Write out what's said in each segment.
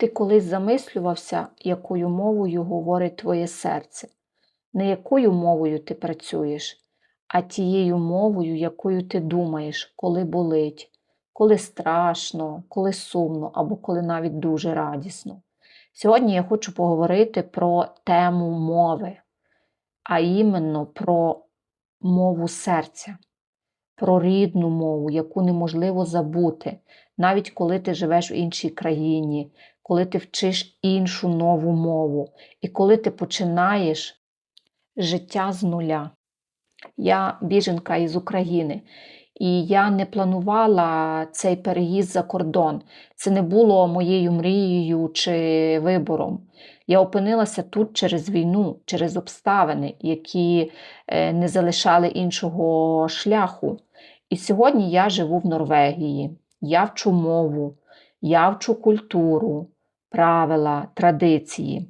Ти колись замислювався, якою мовою говорить твоє серце, не якою мовою ти працюєш, а тією мовою, якою ти думаєш, коли болить, коли страшно, коли сумно або коли навіть дуже радісно. Сьогодні я хочу поговорити про тему мови, а іменно про мову серця, про рідну мову, яку неможливо забути, навіть коли ти живеш в іншій країні, коли ти вчиш іншу нову мову, і коли ти починаєш життя з нуля. Я біженка із України, і я не планувала цей переїзд за кордон. Це не було моєю мрією чи вибором. Я опинилася тут через війну, через обставини, які е, не залишали іншого шляху. І сьогодні я живу в Норвегії. Я вчу мову, я вчу культуру, правила, традиції.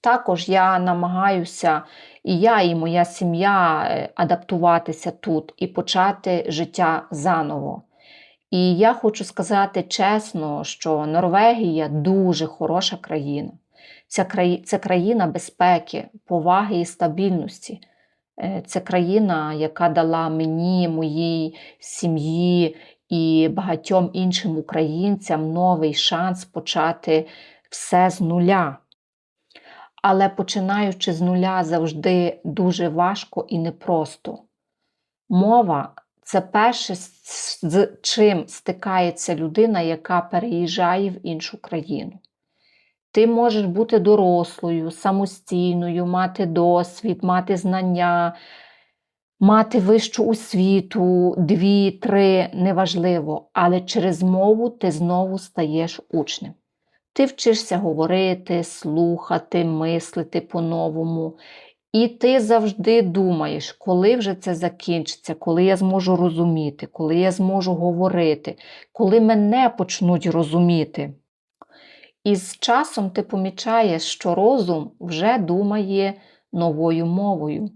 Також я намагаюся, і я, і моя сім'я е, адаптуватися тут і почати життя заново. І я хочу сказати чесно, що Норвегія дуже хороша країна. Ця краї... Це країна безпеки, поваги і стабільності. Е, Це країна, яка дала мені, моїй сім'ї і багатьом іншим українцям новий шанс почати все з нуля. Але починаючи з нуля завжди дуже важко і непросто. Мова це перше, з чим стикається людина, яка переїжджає в іншу країну. Ти можеш бути дорослою, самостійною, мати досвід, мати знання, мати вищу освіту, дві, три, неважливо, але через мову ти знову стаєш учнем. Ти вчишся говорити, слухати, мислити по-новому. І ти завжди думаєш, коли вже це закінчиться, коли я зможу розуміти, коли я зможу говорити, коли мене почнуть розуміти. І з часом ти помічаєш, що розум вже думає новою мовою.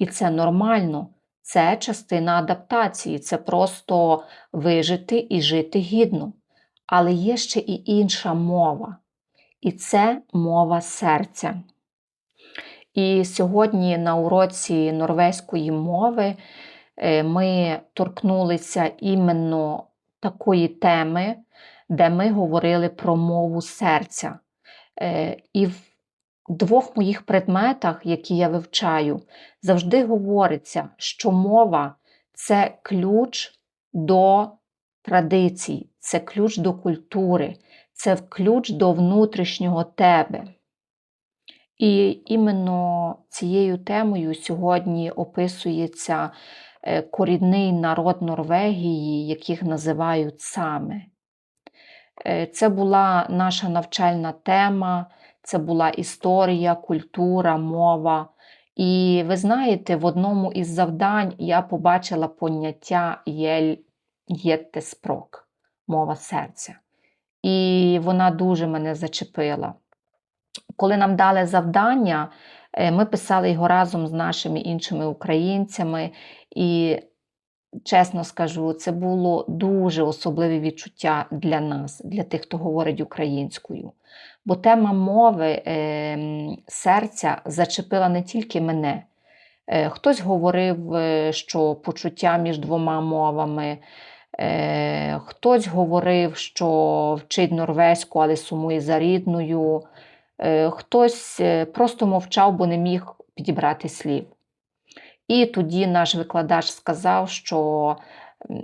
І це нормально, це частина адаптації, це просто вижити і жити гідно. Але є ще і інша мова, і це мова серця. І сьогодні на уроці норвезької мови е, ми торкнулися іменно такої теми, де ми говорили про мову серця. Е, і в двох моїх предметах, які я вивчаю, завжди говориться, що мова це ключ до традицій, це ключ до культури, це ключ до внутрішнього тебе. І іменно цією темою сьогодні описується е, корінний народ Норвегії, яких називають саме. Е, це була наша навчальна тема, це була історія, культура, мова. І ви знаєте, в одному із завдань я побачила поняття єттеспрок, мова серця. І вона дуже мене зачепила. Коли нам дали завдання, е, ми писали його разом з нашими іншими українцями, і, чесно скажу, це було дуже особливе відчуття для нас, для тих, хто говорить українською. Бо тема мови е, серця зачепила не тільки мене. Е, хтось говорив, що почуття між двома мовами. Хтось говорив, що вчить норвезьку, але сумує за рідною. Хтось просто мовчав, бо не міг підібрати слів. І тоді наш викладач сказав, що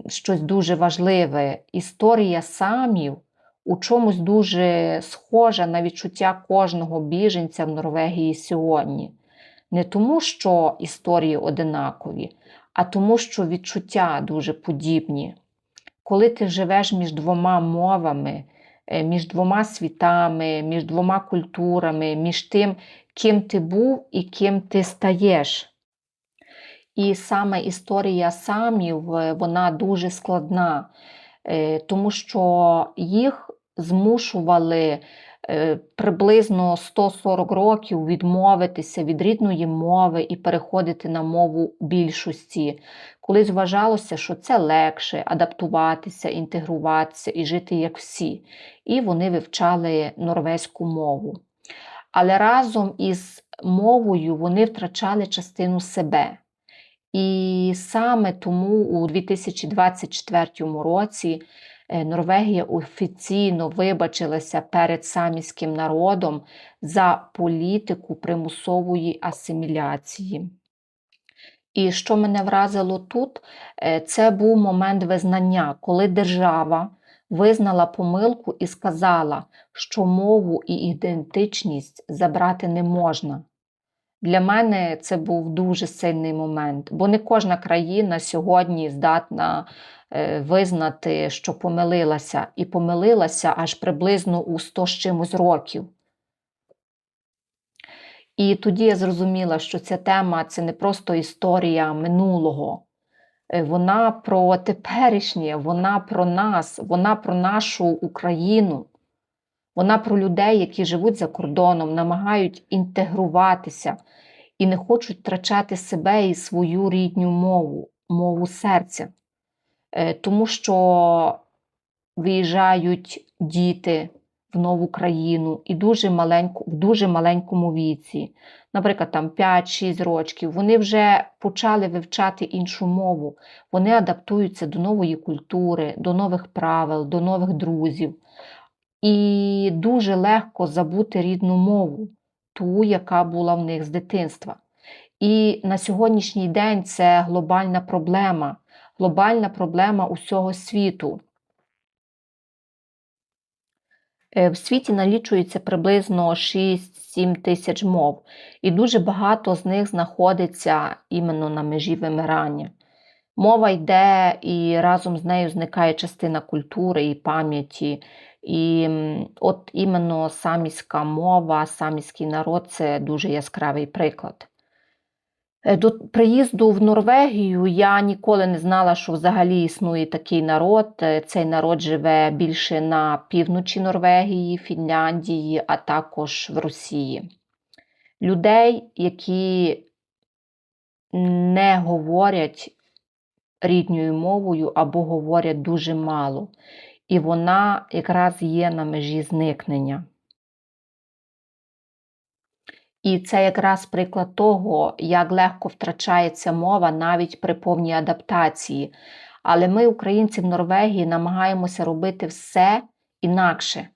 щось дуже важливе. Історія самів у чомусь дуже схожа на відчуття кожного біженця в Норвегії сьогодні. Не тому, що історії одинакові, а тому, що відчуття дуже подібні. Коли ти живеш між двома мовами, між двома світами, між двома культурами, між тим, ким ти був і ким ти стаєш. І саме історія самів вона дуже складна, тому що їх змушували е, приблизно 140 років відмовитися від рідної мови і переходити на мову більшості. Колись вважалося, що це легше адаптуватися, інтегруватися і жити як всі. І вони вивчали норвезьку мову. Але разом із мовою вони втрачали частину себе. І саме тому у 2024 році Норвегія офіційно вибачилася перед саміським народом за політику примусової асиміляції. І що мене вразило тут, е, це був момент визнання, коли держава визнала помилку і сказала, що мову і ідентичність забрати не можна. Для мене це був дуже сильний момент, бо не кожна країна сьогодні здатна е, визнати, що помилилася, і помилилася аж приблизно у 100 з чимось років. І тоді я зрозуміла, що ця тема це не просто історія минулого, Е, вона про теперішнє, вона про нас, вона про нашу Україну, вона про людей, які живуть за кордоном, намагають інтегруватися і не хочуть втрачати себе і свою рідню мову, мову серця. Е, тому що виїжджають діти в нову країну і дуже маленьку, в дуже маленькому віці, наприклад, там 5-6 років, вони вже почали вивчати іншу мову, вони адаптуються до нової культури, до нових правил, до нових друзів. І дуже легко забути рідну мову, ту, яка була в них з дитинства. І на сьогоднішній день це глобальна проблема, глобальна проблема усього світу. Е, в світі налічується приблизно 6-7 тисяч мов, і дуже багато з них знаходиться іменно на межі вимирання. Мова йде і разом з нею зникає частина культури і пам'яті. І от іменно саміська мова, саміський народ це дуже яскравий приклад. Е, до приїзду в Норвегію я ніколи не знала, що взагалі існує такий народ. Е, цей народ живе більше на півночі Норвегії, Фінляндії, а також в Росії. Людей, які не говорять рідною мовою або говорять дуже мало. І вона якраз є на межі зникнення. І це якраз приклад того, як легко втрачається мова навіть при повній адаптації. Але ми, українці в Норвегії, намагаємося робити все інакше.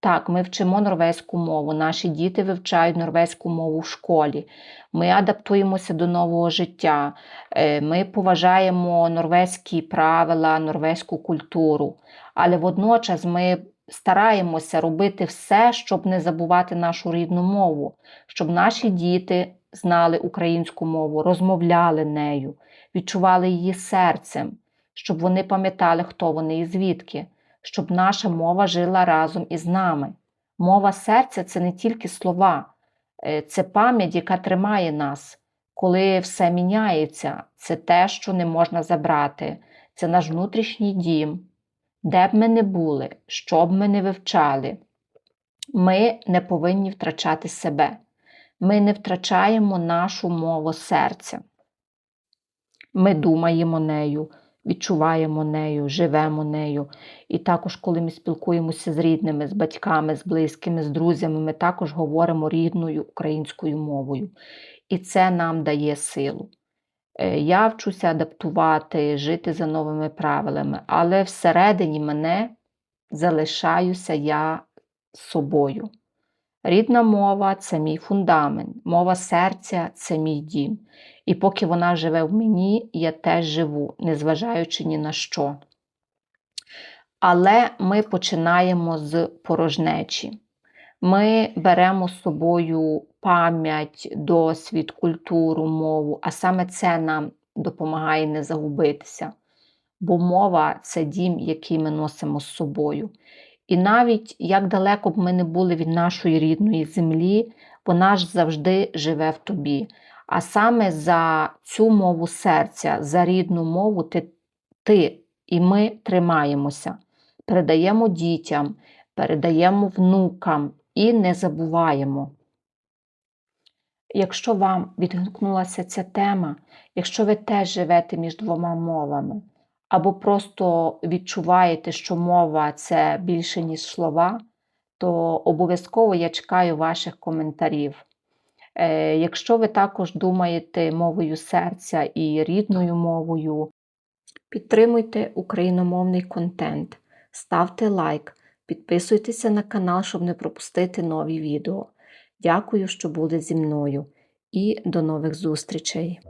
Так, ми вчимо норвезьку мову, наші діти вивчають норвезьку мову в школі, ми адаптуємося до нового життя, е, ми поважаємо норвезькі правила, норвезьку культуру, але водночас ми стараємося робити все, щоб не забувати нашу рідну мову, щоб наші діти знали українську мову, розмовляли нею, відчували її серцем, щоб вони пам'ятали, хто вони і звідки, щоб наша мова жила разом із нами. Мова серця це не тільки слова, е, це пам'ять, яка тримає нас. Коли все міняється, це те, що не можна забрати, це наш внутрішній дім, де б ми не були, що б ми не вивчали, ми не повинні втрачати себе. Ми не втрачаємо нашу мову серця. Ми думаємо нею, відчуваємо нею, живемо нею. І також, коли ми спілкуємося з рідними, з батьками, з близькими, з друзями, ми також говоримо рідною українською мовою. І це нам дає силу. Е, я вчуся адаптувати, жити за новими правилами, але всередині мене залишаюся я собою. Рідна мова це мій фундамент, мова серця це мій дім. І поки вона живе в мені, я теж живу, незважаючи ні на що. Але ми починаємо з порожнечі. Ми беремо з собою пам'ять, досвід, культуру, мову, а саме це нам допомагає не загубитися. Бо мова це дім, який ми носимо з собою. І навіть як далеко б ми не були від нашої рідної землі, вона ж завжди живе в тобі. А саме за цю мову серця, за рідну мову, ти, ти і ми тримаємося, передаємо дітям, передаємо внукам і не забуваємо. Якщо вам відгукнулася ця тема, якщо ви теж живете між двома мовами, або просто відчуваєте, що мова це більше, ніж слова, то обов'язково я чекаю ваших коментарів. Е, Якщо ви також думаєте мовою серця і рідною мовою, підтримуйте україномовний контент, ставте лайк, підписуйтеся на канал, щоб не пропустити нові відео. Дякую, що були зі мною і до нових зустрічей!